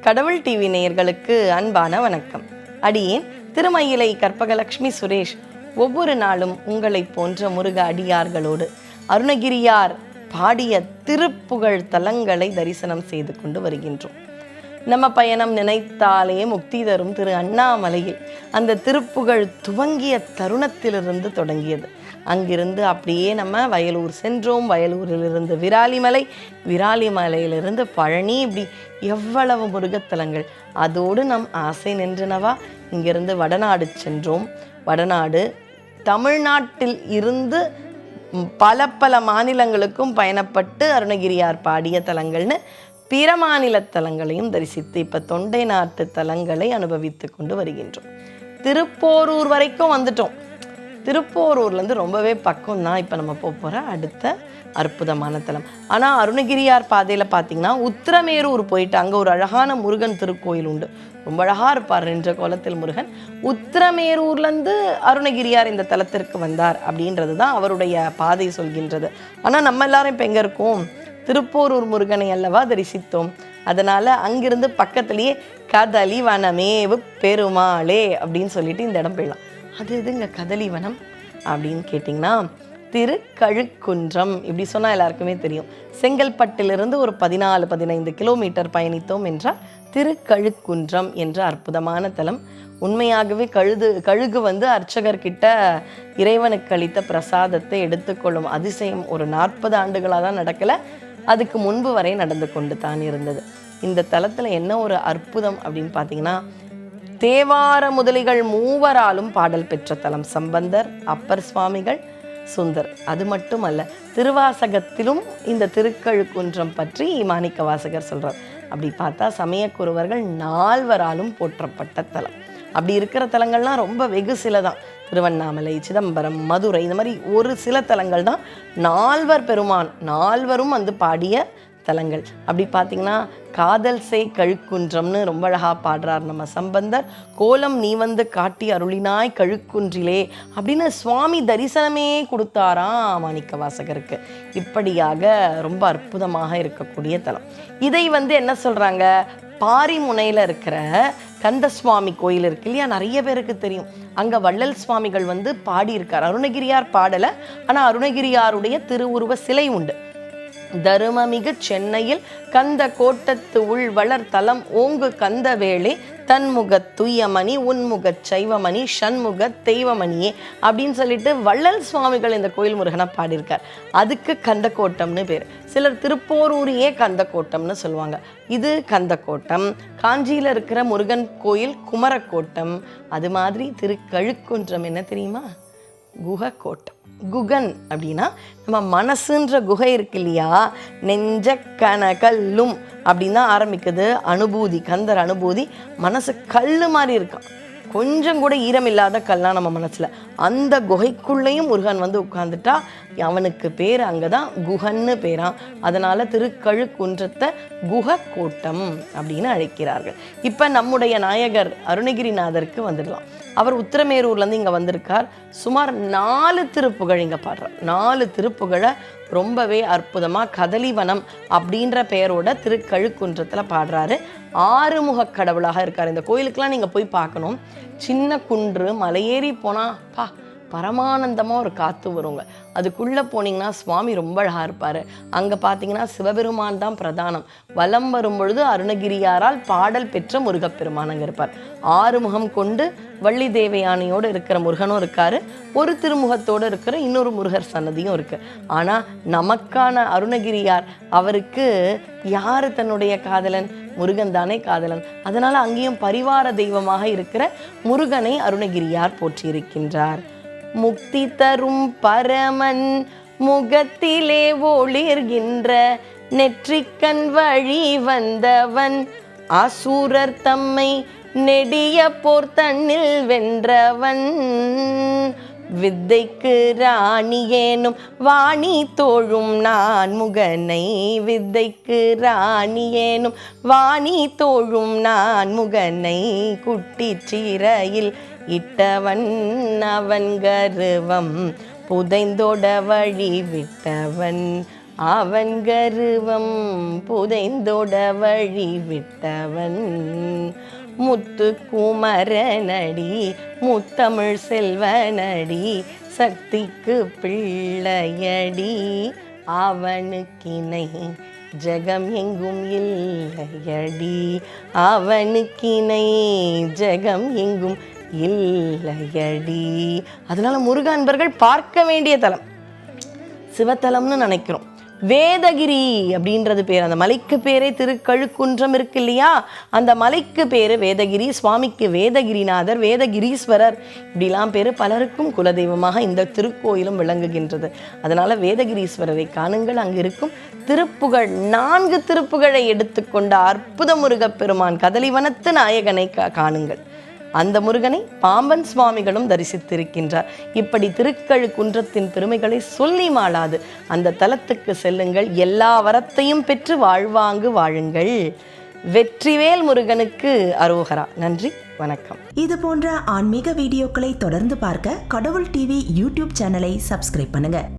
கடவுள் டிவி நேயர்களுக்கு அன்பான வணக்கம். அடியேன் திருமயிலை கற்பகலட்சுமி சுரேஷ் ஒவ்வொரு நாளும் உங்களைப் போன்ற முருக அடியார்களோடு அருணகிரியார் பாடிய திருப்புகழ் தலங்களை தரிசனம் செய்து கொண்டு வருகின்றோம். நம்ம பயணம் நினைத்தாலே முக்தி தரும் திரு அண்ணாமலையில் அந்த திருப்புகழ் துவங்கிய தருணத்திலிருந்து தொடங்கியது. அங்கிருந்து அப்படியே நம்ம வயலூர் சென்றோம். வயலூரிலிருந்து விராலிமலை விராலிமலையிலிருந்து பழனி இப்படி எவ்வளவு முருகத்தலங்கள். அதோடு நம் ஆசை நின்றனவா? இங்கிருந்து வடநாடு சென்றோம். வடநாடு தமிழ்நாட்டில் இருந்து பல பல மாநிலங்களுக்கும் பயணப்பட்டு அருணகிரியார் பாடிய தலங்கள்னு பிற மாநில தலங்களையும் தரிசித்து இப்போ தொண்டை நாட்டு தலங்களை அனுபவித்து கொண்டு வருகின்றோம். திருப்போரூர் வரைக்கும் வந்துட்டோம். திருப்போரூர்லேருந்து ரொம்பவே பக்கம் தான் இப்போ நம்ம போக போகிற அடுத்த அற்புதமான தலம். ஆனால் அருணகிரியார் பாதையில் பார்த்தீங்கன்னா உத்திரமேரூர் போயிட்டு அங்கே ஒரு அழகான முருகன் திருக்கோயில் உண்டு. ரொம்ப அழகாக இருப்பார் நின்ற கோலத்தில் முருகன். உத்திரமேரூர்லேருந்து அருணகிரியார் இந்த தலத்திற்கு வந்தார் அப்படின்றது தான் அவருடைய பாதை சொல்கின்றது. ஆனால் நம்ம எல்லாரும் இப்போ எங்கே இருக்கோம்? திருப்போரூர் முருகனை அல்லவா தரிசித்தோம். அதனால் அங்கிருந்து பக்கத்துலேயே கதலி வனமேவு பெருமாளே அப்படின்னு சொல்லிட்டு இந்த இடம் போயிடலாம். அது எதுங்க கதலிவனம் அப்படின்னு கேட்டிங்கன்னா திருக்கழுக்குன்றம். இப்படி சொன்னால் எல்லாருக்குமே தெரியும். செங்கல்பட்டிலிருந்து ஒரு பதினாலு பதினைந்து கிலோமீட்டர் பயணித்தோம் என்றால் திருக்கழுக்குன்றம் என்ற அற்புதமான தலம். உண்மையாகவே கழுது கழுகு வந்து அர்ச்சகர்கிட்ட இறைவனுக்கு அளித்த பிரசாதத்தை எடுத்துக்கொள்ளும் அதிசயம் ஒரு நாற்பது ஆண்டுகளாக தான் நடக்கலை. அதுக்கு முன்பு வரை நடந்து கொண்டு தான் இருந்தது. இந்த தலத்தில் என்ன ஒரு அற்புதம் அப்படின்னு பார்த்தீங்கன்னா தேவார முதலிகள் மூவராலும் பாடல் பெற்ற தலம் சம்பந்தர் அப்பர் சுவாமிகள் சுந்தர். அது மட்டுமல்ல திருவாசகத்திலும் இந்த திருக்கழுக்குன்றம் பற்றி மாணிக்க வாசகர் சொல்றார். அப்படி பார்த்தா சமயக்குருவர்கள் நால்வராலும் போற்றப்பட்ட தலம். அப்படி இருக்கிற தலங்கள்லாம் ரொம்ப வெகு சில தான் திருவண்ணாமலை சிதம்பரம் மதுரை இந்த மாதிரி ஒரு சில தலங்கள் தான் நால்வர் பெருமான் நால்வரும் வந்து பாடிய தலங்கள் அப்படி பார்த்தீங்கன்னா காதல் செய் கழுக்குன்றம்னு ரொம்ப அழகாக பாடுறார் நம்ம சம்பந்தர். கோலம் நீ வந்து காட்டி அருளினாய் கழுக்குன்றிலே அப்படின்னு சுவாமி தரிசனமே கொடுத்தாராம் மாணிக்க வாசகருக்கு. இப்படியாக ரொம்ப அற்புதமாக இருக்கக்கூடிய தலம். இதை வந்து என்ன சொல்கிறாங்க பாரிமுனையில் இருக்கிற கந்தசுவாமி கோயில் இருக்கு இல்லையா? நிறைய பேருக்கு தெரியும். அங்கே வள்ளல் சுவாமிகள் வந்து பாடியிருக்கார். அருணகிரியார் பாடலை. ஆனால் அருணகிரியாருடைய திருவுருவ சிலை உண்டு. தருமமிகு சென்னையில் கந்த கோட்டத்து உள் வளர் தலம் ஓங்கு கந்த தன்முக தன்முகத் துய்யமணி உன்முகச் சைவமணி சண்முக தெய்வமணியே அப்படின்னு சொல்லிட்டு வள்ளல் சுவாமிகள் இந்த கோயில் முருகனை பாடியிருக்கார். அதுக்கு கந்தக்கோட்டம்னு பேர். சிலர் திருப்போரூரையே கந்தக்கோட்டம்னு சொல்லுவாங்க. இது கந்தக்கோட்டம். காஞ்சியில் இருக்கிற முருகன் கோயில் குமரக்கோட்டம். அது மாதிரி திருக்கழுக்குன்றம் என்ன தெரியுமா? குகக்கோட்டம். குகன் அப்படின்னா நம்ம மனசுன்ற குகை இருக்கு இல்லையா? நெஞ்ச கனகல்லும் அப்படின்னு தான் ஆரம்பிக்குது. அனுபூதி கந்தர் அனுபூதி. மனசு கல் மாதிரி இருக்கான். கொஞ்சம் கூட ஈரம் இல்லாத கல்லாம் நம்ம மனசில். அந்த குகைக்குள்ளேயும் முருகன் வந்து உட்கார்ந்துட்டா அவனுக்கு பேர் அங்கே தான் குகன்னு பேரான் அதனால் திருக்கழுக்குன்றத்தை குகக்கூட்டம் அப்படின்னு அழைக்கிறார்கள். இப்போ நம்முடைய நாயகர் அருணகிரிநாதருக்கு வந்துடலாம். அவர் உத்திரமேரூர்லேருந்து இங்கே வந்திருக்கார். சுமார் நாலு திருப்புகழ் இங்கே பாடுறார். நாலு திருப்புகழை ரொம்பவே அற்புதமாக கதலிவனம் அப்படின்ற பெயரோட திருக்கழுக்குன்றத்தில் பாடுறாரு. ஆறுமுக கடவுளாக இருக்கார். இந்த கோயிலுக்கெல்லாம் நீங்கள் போய் பார்க்கணும். சின்ன குன்று மலையேறி போனால் பா பரமானந்தமாக ஒரு காற்று வருங்க. அதுக்குள்ளே போனீங்கன்னா சுவாமி ரொம்ப அழகாக இருப்பார். அங்கே பார்த்தீங்கன்னா சிவபெருமான் தான் பிரதானம். வலம் வரும் பொழுது அருணகிரியாரால் பாடல் பெற்ற முருகப்பெருமான் அங்கே இருப்பார். ஆறுமுகம் கொண்டு வள்ளி தேவயானையோடு இருக்கிற முருகனும் இருக்கார். ஒரு திருமுகத்தோடு இருக்கிற இன்னொரு முருகர் சன்னதியும் இருக்குது ஆனால் நமக்கான அருணகிரியார் அவருக்கு யார் தன்னுடைய காதலன்? முருகன் தானே காதலன். அதனால் அங்கேயும் பரிவார தெய்வமாக இருக்கிற முருகனை அருணகிரியார் போற்றியிருக்கின்றார். முக்தி தரும் பரமன் முகத்திலே ஒளிர்கின்ற நெற்றிக்கண் வழி வந்தவன். அசூரர் தம்மை நெடிய போர் தன்னில் வென்றவன். வித்தைக்கு ராணியேனும் வாணி தோழும் நான் முகனை. வித்தைக்கு ராணியேனும் வாணி தோழும் நான் முகனை. குட்டி சீரையில் இட்டவன் அவன் கருவம் புதைந்தோட வழி விட்டவன் அவன் கருவம் புதைந்தோட வழி விட்டவன் முத்து குமரனடி முத்தமிழ் செல்வனடி சக்திக்கு பிள்ளையடி அவனுக்கிணை ஜகம் எங்கும் இல்லையடி அவனுக்கிணை ஜகம் எங்கும் இல்லையடி. அதனால முருக அன்பர்கள் பார்க்க வேண்டிய தலம். சிவத்தலம்னு நினைக்கிறோம். வேதகிரி அப்படின்றது பேர். அந்த மலைக்கு பேரே திருக்கழுக்குன்றம் இருக்கு இல்லையா? அந்த மலைக்கு பேர் வேதகிரி சுவாமிக்கு வேதகிரிநாதர் வேதகிரீஸ்வரர். இப்படிலாம் பேர் பலருக்கும் குலதெய்வமாக இந்த திருக்கோயிலும் விளங்குகின்றது. அதனால் வேதகிரீஸ்வரரை காணுங்கள். அங்கு இருக்கும் திருப்புகழ் நான்கு திருப்புகழை எடுத்துக்கொண்ட அற்புத முருகப் பெருமான் கதலிவனத்து நாயகனை காணுங்கள். அந்த முருகனை பாம்பன் சுவாமிகளும் தரிசித்திருக்கின்றார். இப்படி திருக்கழு குன்றத்தின் பெருமைகளை சொல்லி மாளாது. அந்த தலத்துக்கு செல்லுங்கள் எல்லா வரத்தையும் பெற்று வாழ்வாங்கு வாழுங்கள். வெற்றிவேல் முருகனுக்கு அரோகரா. நன்றி வணக்கம். இது போன்ற ஆன்மீக வீடியோக்களை தொடர்ந்து பார்க்க கடவுள் டிவி யூடியூப் சேனலை சப்ஸ்கிரைப் பண்ணுங்க.